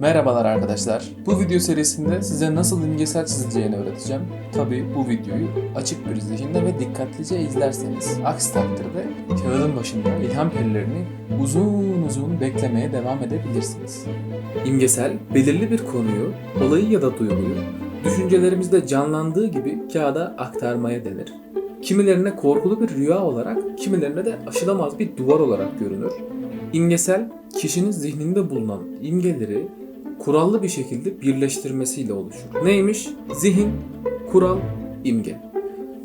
Merhabalar arkadaşlar. Bu video serisinde size nasıl imgesel çizileceğini öğreteceğim. Tabi bu videoyu açık bir zihinle ve dikkatlice izlerseniz. Aksi takdirde kağıdın başında ilham perilerini uzun uzun beklemeye devam edebilirsiniz. İmgesel, belirli bir konuyu, olayı ya da duyguyu düşüncelerimizde canlandığı gibi kağıda aktarmaya denir. Kimilerine korkulu bir rüya olarak, kimilerine de aşılamaz bir duvar olarak görünür. İmgesel, kişinin zihninde bulunan imgeleri kurallı bir şekilde birleştirmesiyle oluşur. Neymiş? Zihin, kural, imge.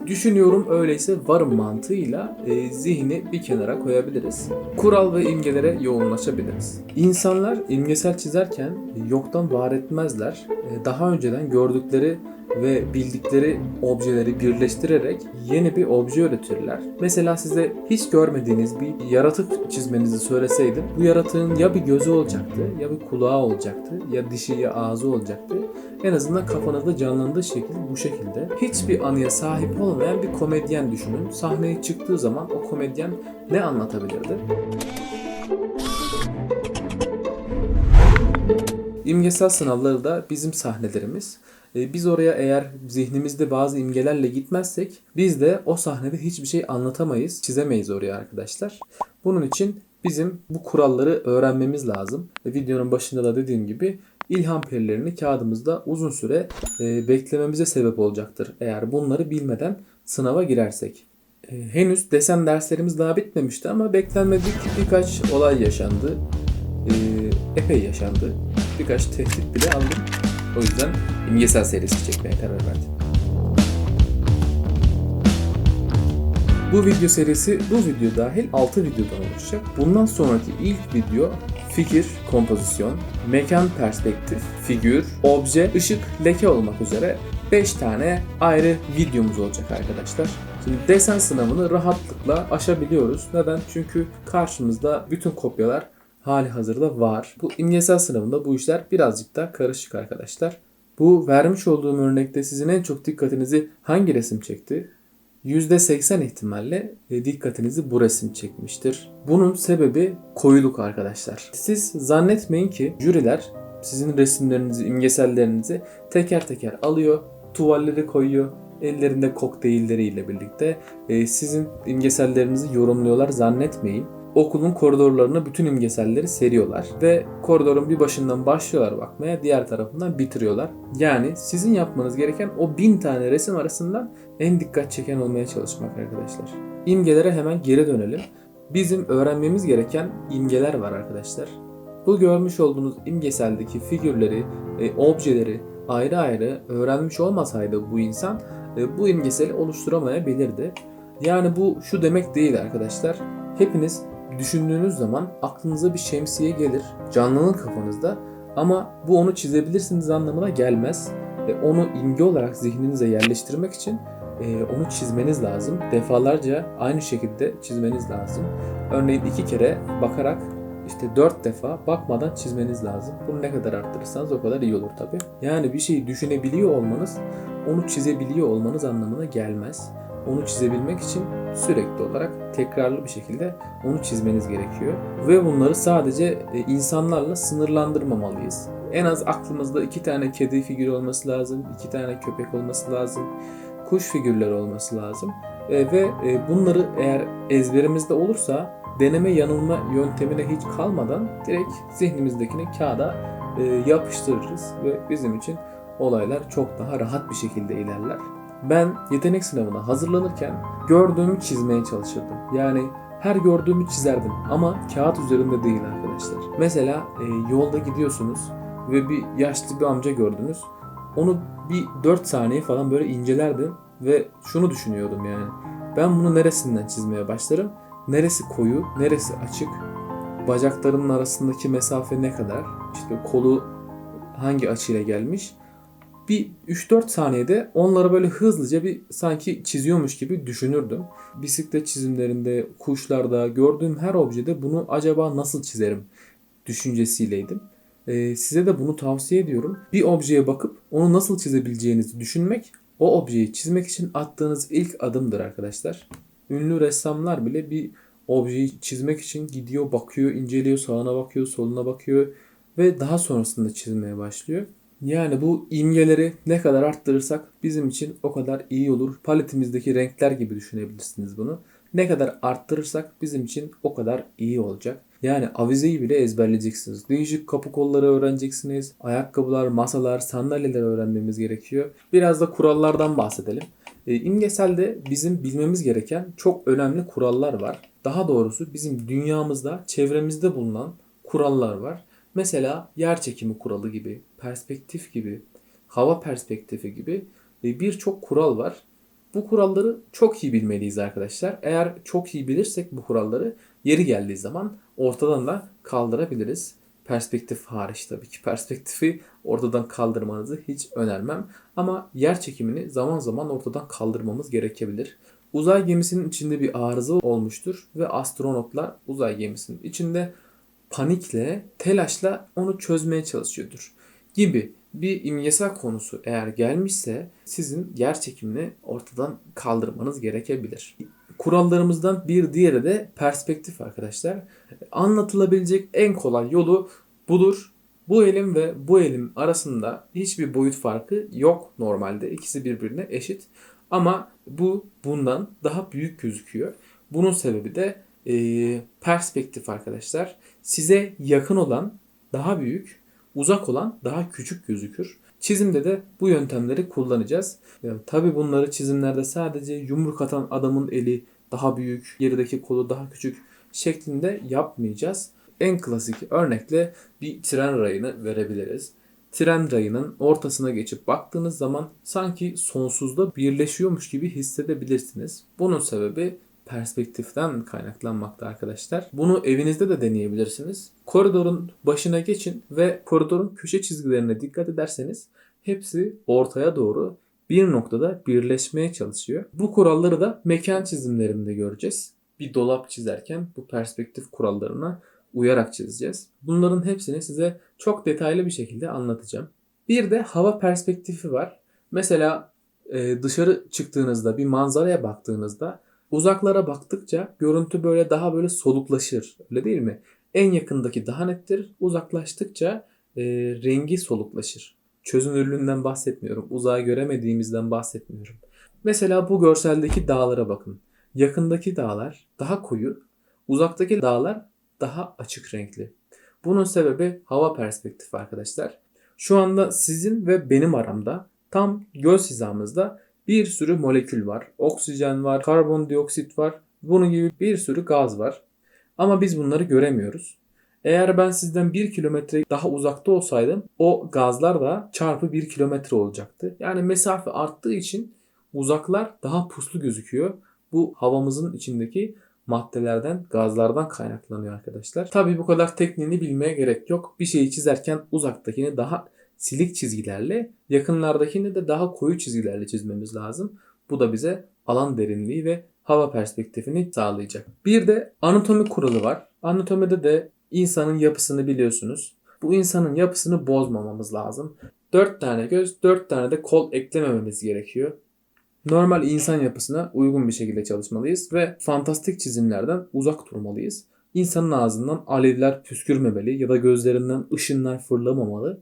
Düşünüyorum öyleyse varım mantığıyla e, zihni bir kenara koyabiliriz. Kural ve imgelere yoğunlaşabiliriz. İnsanlar imgesel çizerken yoktan var etmezler. E, daha önceden gördükleri ve bildikleri objeleri birleştirerek yeni bir obje üretirler. Mesela size hiç görmediğiniz bir yaratık çizmenizi söyleseydim bu yaratığın ya bir gözü olacaktı ya bir kulağı olacaktı ya dişi ya ağzı olacaktı. En azından kafanızda canlandığı şekil bu şekilde. Hiçbir anıya sahip olmayan bir komedyen düşünün. Sahneye çıktığı zaman o komedyen ne anlatabilirdi? İmgesel sınavları da bizim sahnelerimiz. E, Biz oraya eğer zihnimizde bazı imgelerle gitmezsek biz de o sahnede hiçbir şey anlatamayız, çizemeyiz oraya arkadaşlar. Bunun için bizim bu kuralları öğrenmemiz lazım. Ve videonun başında da dediğim gibi ilham perilerini kağıdımızda uzun süre e, beklememize sebep olacaktır. Eğer bunları bilmeden sınava girersek. E, Henüz desen derslerimiz daha bitmemişti ama beklenmedik birkaç olay yaşandı. E, epey yaşandı. Birkaç tehdit bile aldım. O yüzden imgesel serisi çekmeye karar verdim. Bu video serisi bu video dahil 6 videodan oluşacak. Bundan sonraki ilk video fikir, kompozisyon, mekan perspektif, figür, obje, ışık, leke olmak üzere 5 tane ayrı videomuz olacak arkadaşlar. Şimdi desen sınavını rahatlıkla aşabiliyoruz. Neden? Çünkü karşımızda bütün kopyalar hali hazırda var. Bu imgesel sınavında bu işler birazcık daha karışık arkadaşlar. Bu vermiş olduğum örnekte sizin en çok dikkatinizi hangi resim çekti? %80 ihtimalle e, dikkatinizi bu resim çekmiştir. Bunun sebebi koyuluk arkadaşlar. Siz zannetmeyin ki jüriler sizin resimlerinizi, imgesellerinizi teker teker alıyor, tuvalleri koyuyor, ellerinde kokteylleriyle birlikte e, sizin imgesellerinizi yorumluyorlar zannetmeyin okulun koridorlarına bütün imgeselleri seriyorlar ve koridorun bir başından başlıyorlar bakmaya diğer tarafından bitiriyorlar. Yani sizin yapmanız gereken o bin tane resim arasından en dikkat çeken olmaya çalışmak arkadaşlar. İmgelere hemen geri dönelim. Bizim öğrenmemiz gereken imgeler var arkadaşlar. Bu görmüş olduğunuz imgeseldeki figürleri, e, objeleri ayrı ayrı öğrenmiş olmasaydı bu insan e, bu imgeseli oluşturamayabilirdi. Yani bu şu demek değil arkadaşlar. Hepiniz düşündüğünüz zaman aklınıza bir şemsiye gelir, canlanır kafanızda ama bu onu çizebilirsiniz anlamına gelmez. Ve onu imge olarak zihninize yerleştirmek için e, onu çizmeniz lazım. Defalarca aynı şekilde çizmeniz lazım. Örneğin iki kere bakarak işte dört defa bakmadan çizmeniz lazım. Bunu ne kadar arttırırsanız o kadar iyi olur tabi. Yani bir şeyi düşünebiliyor olmanız onu çizebiliyor olmanız anlamına gelmez. Onu çizebilmek için sürekli olarak tekrarlı bir şekilde onu çizmeniz gerekiyor. Ve bunları sadece e, insanlarla sınırlandırmamalıyız. En az aklımızda iki tane kedi figürü olması lazım, iki tane köpek olması lazım, kuş figürleri olması lazım. E, ve e, bunları eğer ezberimizde olursa deneme yanılma yöntemine hiç kalmadan direkt zihnimizdekini kağıda yapıştırırız ve bizim için olaylar çok daha rahat bir şekilde ilerler. Ben yetenek sınavına hazırlanırken gördüğümü çizmeye çalışırdım. Yani her gördüğümü çizerdim ama kağıt üzerinde değil arkadaşlar. Mesela e, yolda gidiyorsunuz ve bir yaşlı bir amca gördünüz. Onu bir 4 saniye falan böyle incelerdim ve şunu düşünüyordum yani. Ben bunu neresinden çizmeye başlarım? Neresi koyu, neresi açık? Bacaklarının arasındaki mesafe ne kadar? İşte kolu hangi açıyla gelmiş? Bir 3-4 saniyede onları böyle hızlıca bir sanki çiziyormuş gibi düşünürdüm. Bisiklet çizimlerinde, kuşlarda, gördüğüm her objede bunu acaba nasıl çizerim düşüncesiyleydim. Ee, size de bunu tavsiye ediyorum. Bir objeye bakıp onu nasıl çizebileceğinizi düşünmek o objeyi çizmek için attığınız ilk adımdır arkadaşlar. Ünlü ressamlar bile bir objeyi çizmek için gidiyor, bakıyor, inceliyor, sağına bakıyor, soluna bakıyor ve daha sonrasında çizmeye başlıyor. Yani bu imgeleri ne kadar arttırırsak bizim için o kadar iyi olur. Paletimizdeki renkler gibi düşünebilirsiniz bunu. Ne kadar arttırırsak bizim için o kadar iyi olacak. Yani avizeyi bile ezberleyeceksiniz. Değişik kapı kolları öğreneceksiniz. Ayakkabılar, masalar, sandalyeler öğrenmemiz gerekiyor. Biraz da kurallardan bahsedelim. E, imgeselde bizim bilmemiz gereken çok önemli kurallar var. Daha doğrusu bizim dünyamızda, çevremizde bulunan kurallar var. Mesela yer çekimi kuralı gibi, perspektif gibi, hava perspektifi gibi e, birçok kural var. Bu kuralları çok iyi bilmeliyiz arkadaşlar. Eğer çok iyi bilirsek bu kuralları yeri geldiği zaman ortadan da kaldırabiliriz. Perspektif hariç tabii ki. Perspektifi ortadan kaldırmanızı hiç önermem. Ama yer çekimini zaman zaman ortadan kaldırmamız gerekebilir. Uzay gemisinin içinde bir arıza olmuştur ve astronotlar uzay gemisinin içinde panikle, telaşla onu çözmeye çalışıyordur gibi bir imgesel konusu eğer gelmişse sizin yer çekimini ortadan kaldırmanız gerekebilir. Kurallarımızdan bir diğeri de perspektif arkadaşlar. Anlatılabilecek en kolay yolu budur. Bu elim ve bu elim arasında hiçbir boyut farkı yok normalde. İkisi birbirine eşit. Ama bu bundan daha büyük gözüküyor. Bunun sebebi de e, perspektif arkadaşlar. Size yakın olan daha büyük, uzak olan daha küçük gözükür. Çizimde de bu yöntemleri kullanacağız. Yani tabii bunları çizimlerde sadece yumruk atan adamın eli daha büyük, gerideki kolu daha küçük şeklinde yapmayacağız. En klasik örnekle bir tren rayını verebiliriz. Tren rayının ortasına geçip baktığınız zaman sanki sonsuzda birleşiyormuş gibi hissedebilirsiniz. Bunun sebebi perspektiften kaynaklanmakta arkadaşlar. Bunu evinizde de deneyebilirsiniz. Koridorun başına geçin ve koridorun köşe çizgilerine dikkat ederseniz hepsi ortaya doğru bir noktada birleşmeye çalışıyor. Bu kuralları da mekan çizimlerinde göreceğiz. Bir dolap çizerken bu perspektif kurallarına uyarak çizeceğiz. Bunların hepsini size çok detaylı bir şekilde anlatacağım. Bir de hava perspektifi var. Mesela e, dışarı çıktığınızda bir manzaraya baktığınızda uzaklara baktıkça görüntü böyle daha böyle soluklaşır. Öyle değil mi? En yakındaki daha nettir. Uzaklaştıkça e, rengi soluklaşır. Çözünürlüğünden bahsetmiyorum. Uzağı göremediğimizden bahsetmiyorum. Mesela bu görseldeki dağlara bakın. Yakındaki dağlar daha koyu, uzaktaki dağlar daha açık renkli. Bunun sebebi hava perspektifi arkadaşlar. Şu anda sizin ve benim aramda tam göz hizamızda bir sürü molekül var. Oksijen var, karbondioksit var. Bunun gibi bir sürü gaz var. Ama biz bunları göremiyoruz. Eğer ben sizden 1 kilometre daha uzakta olsaydım o gazlar da çarpı 1 kilometre olacaktı. Yani mesafe arttığı için uzaklar daha puslu gözüküyor. Bu havamızın içindeki maddelerden, gazlardan kaynaklanıyor arkadaşlar. Tabii bu kadar tekniğini bilmeye gerek yok. Bir şeyi çizerken uzaktakini daha silik çizgilerle, yakınlardakini de daha koyu çizgilerle çizmemiz lazım. Bu da bize alan derinliği ve hava perspektifini sağlayacak. Bir de anatomi kuralı var. Anatomide de insanın yapısını biliyorsunuz. Bu insanın yapısını bozmamamız lazım. 4 tane göz, 4 tane de kol eklemememiz gerekiyor. Normal insan yapısına uygun bir şekilde çalışmalıyız ve fantastik çizimlerden uzak durmalıyız. İnsanın ağzından alevler püskürmemeli ya da gözlerinden ışınlar fırlamamalı.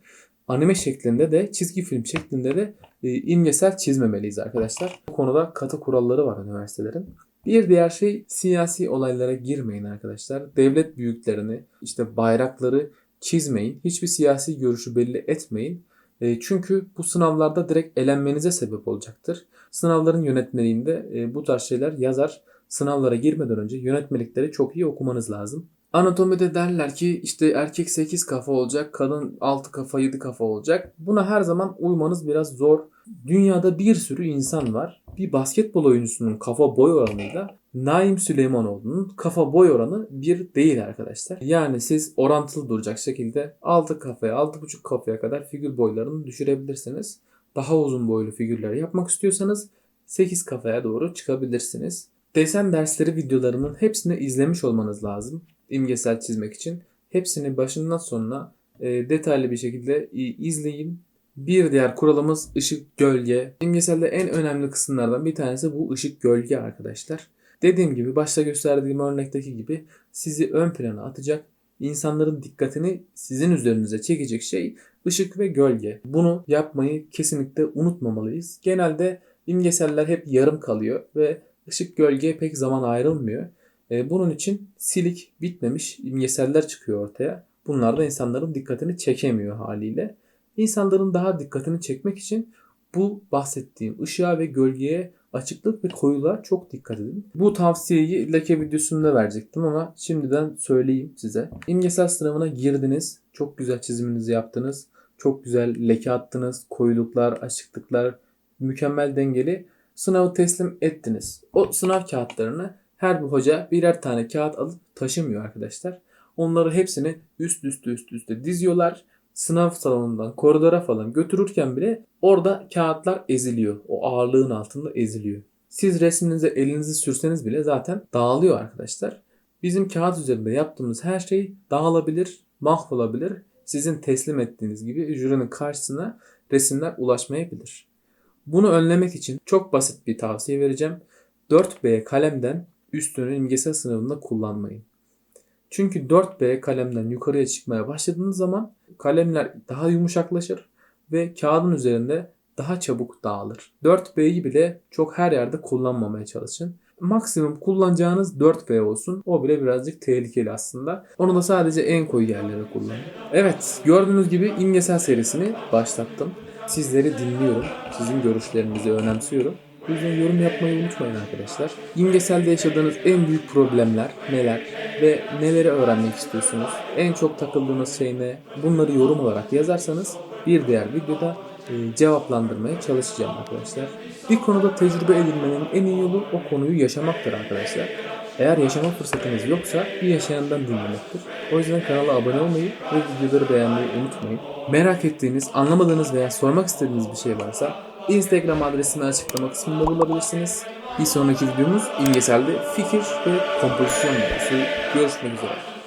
Anime şeklinde de çizgi film şeklinde de e, imgesel çizmemeliyiz arkadaşlar. Bu konuda katı kuralları var üniversitelerin. Bir diğer şey siyasi olaylara girmeyin arkadaşlar. Devlet büyüklerini, işte bayrakları çizmeyin. Hiçbir siyasi görüşü belli etmeyin. E, çünkü bu sınavlarda direkt elenmenize sebep olacaktır. Sınavların yönetmeliğinde e, bu tarz şeyler yazar. Sınavlara girmeden önce yönetmelikleri çok iyi okumanız lazım. Anatomide derler ki işte erkek 8 kafa olacak, kadın 6 kafa 7 kafa olacak. Buna her zaman uymanız biraz zor. Dünyada bir sürü insan var. Bir basketbol oyuncusunun kafa boy oranıyla Naim Süleymanoğlu'nun kafa boy oranı bir değil arkadaşlar. Yani siz orantılı duracak şekilde 6 kafaya 6,5 kafaya kadar figür boylarını düşürebilirsiniz. Daha uzun boylu figürler yapmak istiyorsanız 8 kafaya doğru çıkabilirsiniz. Desen dersleri videolarının hepsini izlemiş olmanız lazım imgesel çizmek için. Hepsini başından sonuna e, detaylı bir şekilde izleyin. Bir diğer kuralımız ışık gölge. İmgeselde en önemli kısımlardan bir tanesi bu ışık gölge arkadaşlar. Dediğim gibi başta gösterdiğim örnekteki gibi sizi ön plana atacak insanların dikkatini sizin üzerinize çekecek şey ışık ve gölge. Bunu yapmayı kesinlikle unutmamalıyız. Genelde imgeseller hep yarım kalıyor ve ışık gölgeye pek zaman ayrılmıyor. E, Bunun için silik bitmemiş imgeseller çıkıyor ortaya. Bunlar da insanların dikkatini çekemiyor haliyle. İnsanların daha dikkatini çekmek için bu bahsettiğim ışığa ve gölgeye açıklık ve koyuluğa çok dikkat edin. Bu tavsiyeyi leke videosunda verecektim ama şimdiden söyleyeyim size. İmgesel sınavına girdiniz. Çok güzel çiziminizi yaptınız. Çok güzel leke attınız. Koyuluklar, açıklıklar mükemmel dengeli. Sınavı teslim ettiniz. O sınav kağıtlarını her bir hoca birer tane kağıt alıp taşımıyor arkadaşlar. Onları hepsini üst üste üst üste diziyorlar. Sınav salonundan koridora falan götürürken bile orada kağıtlar eziliyor. O ağırlığın altında eziliyor. Siz resminize elinizi sürseniz bile zaten dağılıyor arkadaşlar. Bizim kağıt üzerinde yaptığımız her şey dağılabilir, mahvolabilir. Sizin teslim ettiğiniz gibi jürinin karşısına resimler ulaşmayabilir. Bunu önlemek için çok basit bir tavsiye vereceğim. 4B kalemden üstünü imgesel sınavında kullanmayın. Çünkü 4B kalemden yukarıya çıkmaya başladığınız zaman kalemler daha yumuşaklaşır ve kağıdın üzerinde daha çabuk dağılır. 4B'yi bile çok her yerde kullanmamaya çalışın. Maksimum kullanacağınız 4B olsun. O bile birazcık tehlikeli aslında. Onu da sadece en koyu yerlere kullanın. Evet gördüğünüz gibi imgesel serisini başlattım. Sizleri dinliyorum. Sizin görüşlerinizi önemsiyorum. Bu yüzden yorum yapmayı unutmayın arkadaşlar. İmgeselde yaşadığınız en büyük problemler neler ve neleri öğrenmek istiyorsunuz? En çok takıldığınız şey ne? Bunları yorum olarak yazarsanız bir diğer videoda e, cevaplandırmaya çalışacağım arkadaşlar. Bir konuda tecrübe edinmenin en iyi yolu o konuyu yaşamaktır arkadaşlar. Eğer yaşama fırsatınız yoksa bir yaşayandan dinlemektir. O yüzden kanala abone olmayı ve videoları beğenmeyi unutmayın. Merak ettiğiniz, anlamadığınız veya sormak istediğiniz bir şey varsa Instagram adresimi açıklama kısmında bulabilirsiniz. Bir sonraki videomuz imgeselde fikir ve kompozisyon videosu. Görüşmek üzere.